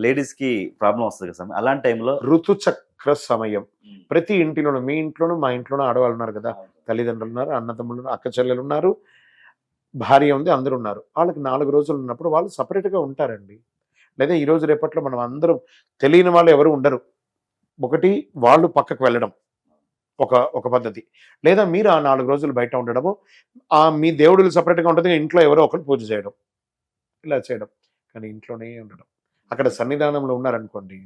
లేడీస్కి ప్రాబ్లం వస్తుంది కదా అలాంటి టైంలో ఋతుచక్ర సమయం. ప్రతి ఇంటిలోనూ మీ ఇంట్లోనూ మా ఇంట్లోనూ ఆడవాళ్ళు ఉన్నారు కదా. తల్లిదండ్రులు ఉన్నారు అన్నదమ్ములు అక్క చెల్లెలు ఉన్నారు భార్య ఉంది అందరూ ఉన్నారు. వాళ్ళకి నాలుగు రోజులు ఉన్నప్పుడు వాళ్ళు సపరేట్గా ఉంటారండి. లేదా ఈ రోజు రేపట్లో మనం అందరం తెలియని వాళ్ళు ఎవరు ఉండరు. ఒకటి వాళ్ళు పక్కకు వెళ్ళడం. ఒక ఒక పద్ధతి. లేదా మీరు ఆ నాలుగు రోజులు బయట ఉండడము ఆ మీ దేవుడులు సపరేట్గా ఉంటుంది ఇంట్లో ఎవరో ఒకరు పూజ చేయడం. ఇలా చేయడం. కానీ ఇంట్లోనే ఉండడం. అక్కడ సన్నిధానంలో ఉన్నారనుకోండి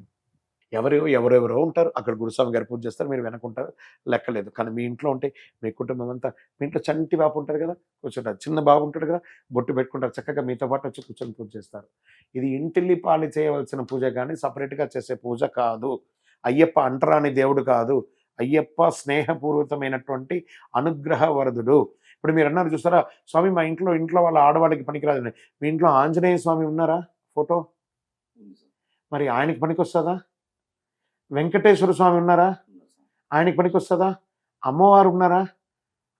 ఎవరో ఎవరెవరో ఉంటారు. అక్కడ గురుస్వామి గారు పూజ చేస్తారు. మీరు వెనకుంటారు. లెక్కలేదు. కానీ మీ ఇంట్లో ఉంటే మీ కుటుంబం అంతా మీ ఇంట్లో చంటి బాబు ఉంటారు కదా కూర్చుంటారు. చిన్న బాబు ఉంటాడు కదా బొట్టు పెట్టుకుంటారు. చక్కగా మీతో పాటు వచ్చి కూర్చొని పూజ చేస్తారు. ఇది ఇంటిల్లి పాలి చేయవలసిన పూజ కానీ సపరేట్గా చేసే పూజ కాదు. అయ్యప్ప అంటరాని దేవుడు కాదు. అయ్యప్ప స్నేహపూర్వకమైనటువంటి అనుగ్రహ వరదుడు. ఇప్పుడు మీరు అన్నారు చూస్తారా స్వామి మా ఇంట్లో ఇంట్లో వాళ్ళ ఆడవాళ్ళకి పనికిరాదు మీ ఇంట్లో ఆంజనేయ స్వామి ఉన్నారా? ఫోటో? మరి ఆయనకి పనికొస్తుందా? వెంకటేశ్వర స్వామి ఉన్నారా? ఆయనకి పనికొస్తుందా? అమ్మవారు ఉన్నారా?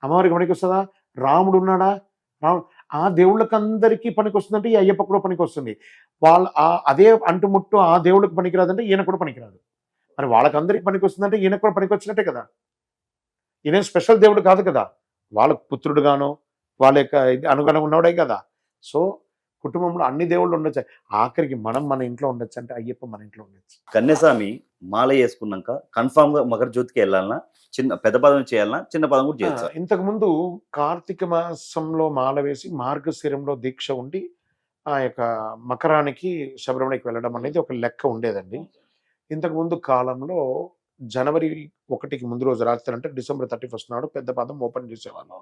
అమ్మవారికి పనికొస్తుందా? రాముడు ఉన్నాడా? రాముడు ఆ దేవుళ్ళకందరికీ పనికొస్తుందంటే ఈ అయ్యప్ప కూడా పనికొస్తుంది. వాళ్ళ ఆ అదే అంటుముట్టు ఆ దేవుళ్ళకి పనికిరాదంటే ఈయన కూడా పనికిరాదు. మరి వాళ్ళకందరికీ పనికొస్తుందంటే ఈయన కూడా పనికొచ్చినట్టే కదా. ఈయన స్పెషల్ దేవుడు కాదు కదా. వాళ్ళ పుత్రుడుగానో వాళ్ళ యొక్క ఇది అనుగుణంగా ఉన్నవాడే కదా. సో కుటుంబంలో అన్ని దేవుళ్ళు ఉండొచ్చు. ఆఖరికి మనం మన ఇంట్లో ఉండొచ్చు అంటే అయ్యప్ప మన ఇంట్లో ఉండొచ్చు. కన్యస్వామి మాల వేసుకున్నాక కన్ఫామ్గా మకర జ్యోతికి వెళ్ళాలన్నా చిన్న పెద్ద పదం చేయాలన్నా చిన్న పదం కూడా చేయొచ్చు? ఇంతకు ముందు కార్తీక మాసంలో మాల వేసి మార్గశిరంలో దీక్ష ఉండి ఆ యొక్క మకరానికి శబరిమలకి వెళ్ళడం అనేది ఒక లెక్క ఉండేదండి. ఇంతకు ముందు కాలంలో జనవరి ఒకటికి ముందు రోజు రాత్రి అంటే డిసెంబర్ థర్టీ ఫస్ట్ నాడు పెద్ద పదం ఓపెన్ చేసేవాళ్ళం.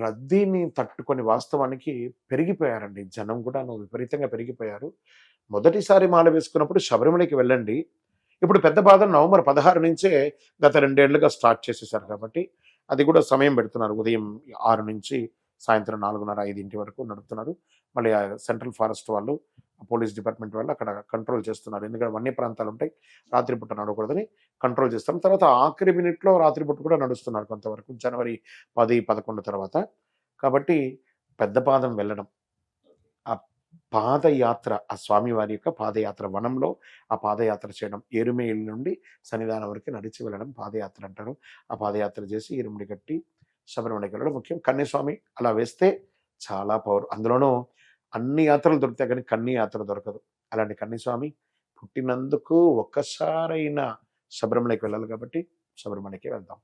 రద్దీని తట్టుకొని వాస్తవానికి పెరిగిపోయారండి. జనం కూడా విపరీతంగా పెరిగిపోయారు. మొదటిసారి మాల వేసుకున్నప్పుడు శబరిమలకి వెళ్ళండి. ఇప్పుడు పెద్ద బాధ నవంబర్ పదహారు నుంచే గత రెండేళ్ళుగా స్టార్ట్ చేసేసారు కాబట్టి అది కూడా సమయం పెడుతున్నారు. ఉదయం ఆరు నుంచి సాయంత్రం నాలుగున్నర ఐదింటి వరకు నడుపుతున్నారు. మళ్ళీ ఆ సెంట్రల్ ఫారెస్ట్ వాళ్ళు పోలీస్ డిపార్ట్మెంట్ వాళ్ళు అక్కడ కంట్రోల్ చేస్తున్నారు. ఎందుకంటే వన్య ప్రాంతాలు ఉంటాయి రాత్రిపూట నడవకూడదని కంట్రోల్ చేస్తాం తర్వాత ఆఖరి మినిట్లో రాత్రిపూట కూడా నడుస్తున్నారు కొంతవరకు జనవరి పది పదకొండు తర్వాత. కాబట్టి పెద్ద పాదం వెళ్ళడం ఆ పాదయాత్ర ఆ స్వామివారి యొక్క పాదయాత్ర వనంలో ఆ పాదయాత్ర చేయడం ఎరుమేలు నుండి సన్నిధానం వరకు నడిచి వెళ్ళడం పాదయాత్ర అంటారు. ఆ పాదయాత్ర చేసి ఇరుముడి కట్టి శబరిమలకి వెళ్ళడం ముఖ్యం. కన్యస్వామి అలా వేస్తే చాలా పవర్. అందులోనూ అన్ని యాత్రలు దొరుకుతాయి. కానీ కన్ని యాత్ర దొరకదు. అలాంటి కన్నీస్వామి పుట్టినందుకు ఒక్కసారైనా శబరిమలకి వెళ్ళాలి కాబట్టి శబరిమలకి వెళ్దాం.